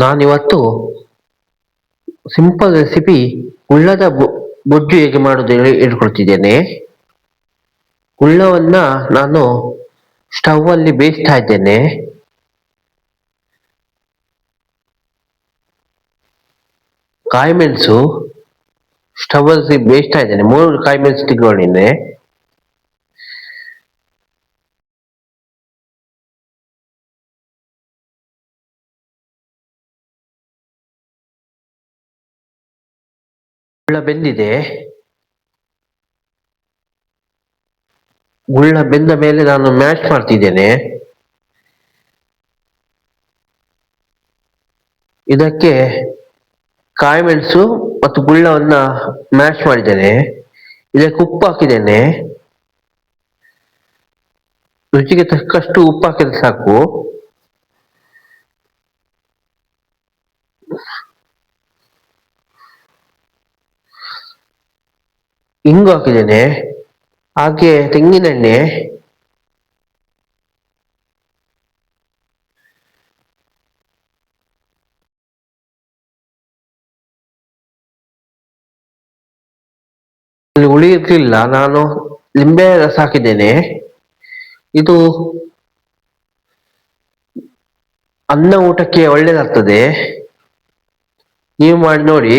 ನಾನಿವತ್ತು simple recipe ಉಳ್ಳದ ಬೊಜ್ಜು ಹೇಗೆ ಮಾಡೋದು ಹೇಳಿ ಹೇಳ್ಕೊಡ್ತಿದ್ದೇನೆ. ಉಳ್ಳವನ್ನ ನಾನು ಸ್ಟವ್ ಅಲ್ಲಿ ಬೇಯಿಸ್ತಾ ಇದ್ದೇನೆ. ಕಾಯಿ ಮೆಣಸು ಸ್ಟವ್ ಅಲ್ಲಿ ಬೇಯಿಸ್ತಾ ಇದ್ದೇನೆ. ಮೂರು ಕಾಯಿ ಮೆಣಸು ತಗೊಂಡಿದ್ದೇನೆ ಗುಳ್ಳ ಬೆಂದಿದೆ ಗುಳ್ಳ ಬೆಂದ ಮೇಲೆ ನಾನು ಮ್ಯಾಶ್ ಮಾಡ್ತಿದ್ದೇನೆ. ಇದಕ್ಕೆ ಕಾಯಿ ಮೆಣಸು ಮತ್ತು ಗುಳ್ಳವನ್ನ ಮ್ಯಾಶ್ ಮಾಡಿದ್ದೇನೆ. ಇದಕ್ಕೆ ಉಪ್ಪು ಹಾಕಿದ್ದೇನೆ. ರುಚಿಗೆ ತಕ್ಕಷ್ಟು ಉಪ್ಪು ಹಾಕಿದ್ರೆ ಸಾಕು. ಇಂಗು ಹಾಕಿದ್ದೇನೆ ಹಾಗೆ ತೆಂಗಿನೆಣ್ಣೆ ಹುಳಿ ಇರ್ಲಿಲ್ಲ ನಾನು ಲಿಂಬೆ ರಸ ಹಾಕಿದ್ದೇನೆ. ಇದು ಅನ್ನ ಊಟಕ್ಕೆ ಒಳ್ಳೇದಾಗ್ತದೆ ನೀವು ಮಾಡಿ ನೋಡಿ.